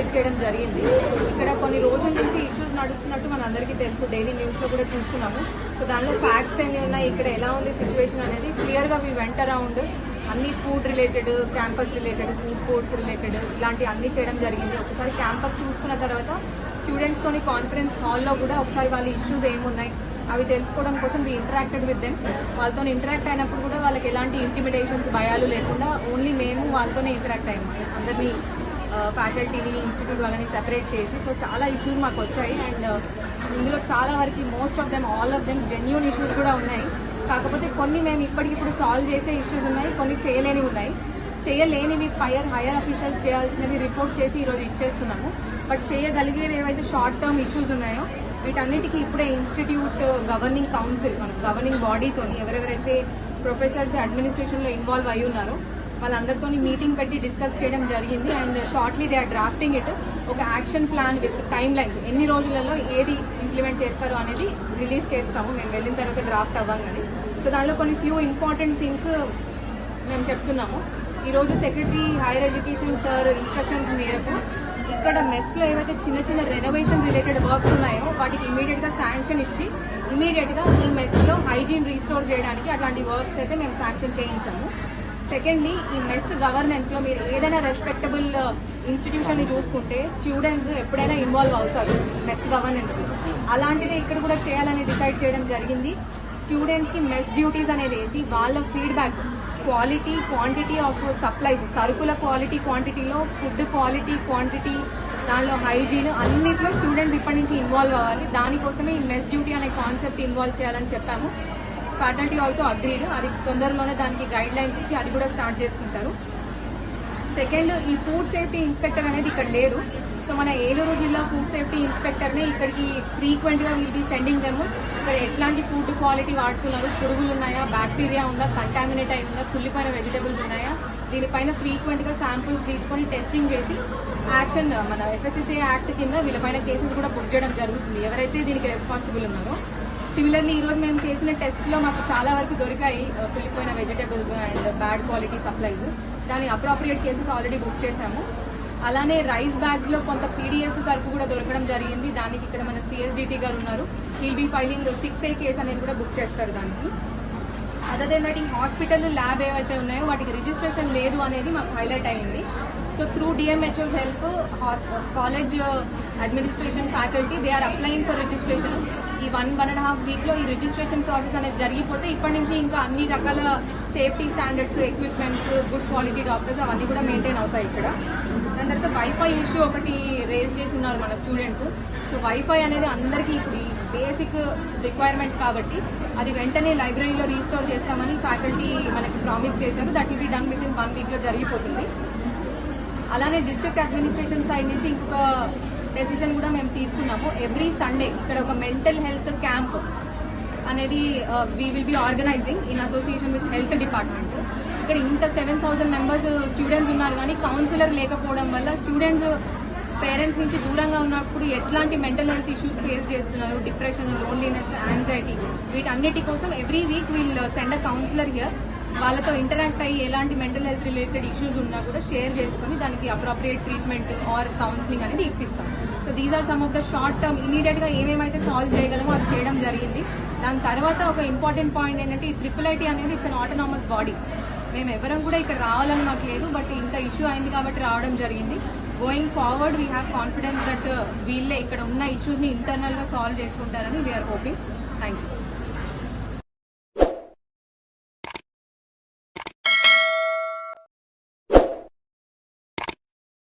Visit చేయడం జరిగింది. ఇక్కడ కొన్ని రోజుల నుంచి ఇష్యూస్ నడుస్తున్నట్టు మన అందరికీ తెలుసు డైలీ న్యూస్లో కూడా చూస్తున్నాము. సో దానిలో ఫ్యాక్ట్స్ ఎన్ని ఉన్నాయి ఇక్కడ ఎలా ఉంది సిచ్యువేషన్ అనేది క్లియర్గా వి వెంట అరౌండ్ అన్ని food related campus related food courts related ఇలాంటి అన్ని చేయడం జరిగింది. ఒకసారి క్యాంపస్ చూసుకున్న తర్వాత స్టూడెంట్స్తోని కాన్ఫరెన్స్ హాల్లో కూడా ఒకసారి వాళ్ళ ఇష్యూస్ ఏమున్నాయి అవి తెలుసుకోవడం కోసం వి ఇంటరాక్టెడ్ విత్ దెమ్ వాళ్ళతో ఇంటరాక్ట్ అయినప్పుడు కూడా వాళ్ళకి ఎలాంటి ఇంటిమిడేషన్స్ భయాలు లేకుండా ఓన్లీ మేము వాళ్ళతోనే ఇంటరాక్ట్ అయ్యాము. అందరినీ ఫ్యాకల్టీని ఇన్స్టిట్యూట్ వాళ్ళని సెపరేట్ చేసి సో చాలా ఇష్యూస్ మాకు వచ్చాయి. అండ్ uh, ఇందులో చాలా వరకు most of them all of them genuine issues కూడా ఉన్నాయి. కాకపోతే కొన్ని మేము ఇప్పటికిప్పుడు సాల్వ్ చేసే ఇష్యూస్ ఉన్నాయి కొన్ని చేయలేనివి ఉన్నాయి. చేయలేనివి ఫైర్ హైయర్ అఫీషియల్స్ చేయాల్సినవి రిపోర్ట్ చేసి ఈరోజు ఇచ్చేస్తున్నాము. బట్ చేయగలిగేవి ఏవైతే షార్ట్ టర్మ్ ఇష్యూస్ ఉన్నాయో వీటన్నిటికీ ఇప్పుడే ఇన్స్టిట్యూట్ గవర్నింగ్ కౌన్సిల్ మన గవర్నింగ్ బాడీతో ఎవరెవరైతే ప్రొఫెసర్స్ అడ్మినిస్ట్రేషన్లో ఇన్వాల్వ్ అయి ఉన్నారో వాళ్ళందరితో మీటింగ్ పెట్టి డిస్కస్ చేయడం జరిగింది. And shortly they are drafting it. ఒక action plan with timelines. ఎన్ని రోజులలో ఏది ఇంప్లిమెంట్ చేస్తారు అనేది రిలీజ్ చేస్తాము. మేము వెళ్ళిన తర్వాత డ్రాఫ్ట్ అవ్వగానే. సో దానిలో కొన్ని ఫ్యూ ఇంపార్టెంట్ థింగ్స్ మేము చెప్తున్నాము. ఈరోజు secretary higher education sir instructions మేరకు ఇక్కడ మెస్లో ఏవైతే చిన్న చిన్న రెనోవేషన్ రిలేటెడ్ వర్క్స్ ఉన్నాయో వాటికి ఇమీడియట్గా శాంక్షన్ ఇచ్చి ఇమీడియట్గా ఈ మెస్లో హైజీన్ రీస్టోర్ చేయడానికి అట్లాంటి వర్క్స్ అయితే మేము శాంక్షన్ చేయించాము. సెకండ్లీ ఈ మెస్ గవర్నెన్స్లో మీరు ఏదైనా రెస్పెక్టబుల్ ఇన్స్టిట్యూషన్ uh, ని చూసుకుంటే స్టూడెంట్స్ ఎప్పుడైనా ఇన్వాల్వ్ అవుతారు మెస్ గవర్నెన్స్ అలాంటిదే ఇక్కడ కూడా చేయాలని డిసైడ్ చేయడం జరిగింది. స్టూడెంట్స్కి మెస్ డ్యూటీస్ అనేది వేసి వాళ్ళ feedback quality quantity of supplies సరుకుల క్వాలిటీ క్వాంటిటీలో ఫుడ్ క్వాలిటీ క్వాంటిటీ దానిలో హైజీన్ అన్నిట్లో స్టూడెంట్స్ ఇప్పటి నుంచి ఇన్వాల్వ్ అవ్వాలి. దానికోసమే ఈ మెస్ డ్యూటీ అనే కాన్సెప్ట్ ఇన్వాల్వ్ చేయాలని చెప్పాము. ఫ్యాకల్టీ ఆల్సో అగ్రీడ్ అది తొందరలోనే దానికి గైడ్ లైన్స్ ఇచ్చి అది కూడా స్టార్ట్ చేసుకుంటారు. సెకండ్ ఈ ఫుడ్ సేఫ్టీ ఇన్స్పెక్టర్ అనేది ఇక్కడ లేదు సో మన ఏలూరు జిల్లా ఫుడ్ సేఫ్టీ ఇన్స్పెక్టర్నే ఇక్కడికి ఫ్రీక్వెంట్గా విల్ బీ సెండింగ్ దెమ్ ఇక్కడ ఎట్లాంటి ఫుడ్ క్వాలిటీ వాడుతున్నారు? పురుగులు ఉన్నాయా? బ్యాక్టీరియా ఉందా? కంటామినేట్ అయి ఉందా? కుళ్ళిపోయిన వెజిటబుల్స్ ఉన్నాయా? దీనిపైన ఫ్రీక్వెంట్గా శాంపుల్స్ తీసుకొని టెస్టింగ్ చేసి యాక్షన్ మన ఎఫ్ఎస్ఎస్ఏ యాక్ట్ కింద వీళ్ళపైన కేసెస్ కూడా బుక్ చేయడం జరుగుతుంది. ఎవరైతే దీనికి రెస్పాన్సిబుల్ ఉన్నారో సిమిలర్లీ ఈరోజు రోజు మేము చేసిన టెస్ట్లో మాకు చాలా వరకు దొరికాయి కుళ్ళిపోయిన vegetables and bad quality supplies దాని అప్రాప్రియేట్ కేసెస్ ఆల్రెడీ బుక్ చేశాము. అలానే రైస్ బ్యాగ్స్లో కొంత పీడిఎస్ సరుకు కూడా దొరకడం జరిగింది. దానికి ఇక్కడ మన సిఎస్డిటీ గారు ఉన్నారు. Will be filing six A case అనేది కూడా బుక్ చేస్తారు దానికి. అదర్ దెన్ దట్ ఈ హాస్పిటల్ ల్యాబ్ ఏవైతే ఉన్నాయో వాటికి రిజిస్ట్రేషన్ లేదు అనేది మాకు హైలైట్ అయింది. So through DMHOs help college administration faculty they are applying for registration ఈ వన్ వన్ అండ్ హాఫ్ వీక్లో ఈ రిజిస్ట్రేషన్ ప్రాసెస్ అనేది జరిగిపోతే ఇప్పటి నుంచి ఇంకా అన్ని రకాల safety standards equipments good quality doctors అవన్నీ కూడా మెయింటైన్ అవుతాయి ఇక్కడ. దాని తర్వాత వైఫై ఇష్యూ ఒకటి రేజ్ చేసి ఉన్నారు మన స్టూడెంట్స్ సో వైఫై అనేది అందరికీ ఇప్పుడు బేసిక్ రిక్వైర్మెంట్ కాబట్టి అది వెంటనే లైబ్రరీలో రీస్టోర్ చేస్తామని ఫ్యాకల్టీ మనకి ప్రామిస్ చేశారు. That will be done within one వీక్లో జరిగిపోతుంది. అలానే డిస్ట్రిక్ట్ అడ్మినిస్ట్రేషన్ సైడ్ నుంచి ఇంకొక డెసిషన్ కూడా మేము తీసుకున్నాము. ఎవ్రీ సండే ఇక్కడ ఒక మెంటల్ హెల్త్ క్యాంప్ అనేది we will be organizing in association with health department ఇక్కడ ఇంత సెవెన్ థౌసండ్ మెంబర్స్ స్టూడెంట్స్ ఉన్నారు కానీ కౌన్సిలర్ లేకపోవడం వల్ల స్టూడెంట్స్ పేరెంట్స్ uh, నుంచి దూరంగా ఉన్నప్పుడు ఎట్లాంటి మెంటల్ హెల్త్ ఇష్యూస్ ఫేస్ చేస్తున్నారు? డిప్రెషన్ లోన్లీనెస్ యాంగ్జైటీ వీటన్నిటి కోసం every week we'll send a counsellor here వాళ్ళతో ఇంటరాక్ట్ అయ్యి ఎలాంటి మెంటల్ హెల్త్ రిలేటెడ్ ఇష్యూస్ ఉన్నా కూడా షేర్ చేసుకుని దానికి అప్రోప్రియేట్ ట్రీట్మెంట్ ఆర్ కౌన్సిలింగ్ అనేది ఇప్పిస్తాం. So these are some of the short term ఇమీడియట్గా ఏమేమైతే సాల్వ్ చేయగలమో అది చేయడం జరిగింది. దాని తర్వాత ఒక ఇంపార్టెంట్ పాయింట్ ఏంటంటే ఈ ట్రిపుల్ ఐటీ అనేది ఇట్స్ అన్ ఆటోనామస్ బాడీ మేము ఎవరం కూడా ఇక్కడ రావాలని మాకు లేదు బట్ ఇంత ఇష్యూ అయింది కాబట్టి రావడం జరిగింది. Going forward we have confidence that వీళ్ళే ఇక్కడ ఉన్న ఇష్యూస్ని ఇంటర్నల్గా సాల్వ్ చేసుకుంటారని వీఆర్ హోపింగ్ థ్యాంక్ యూ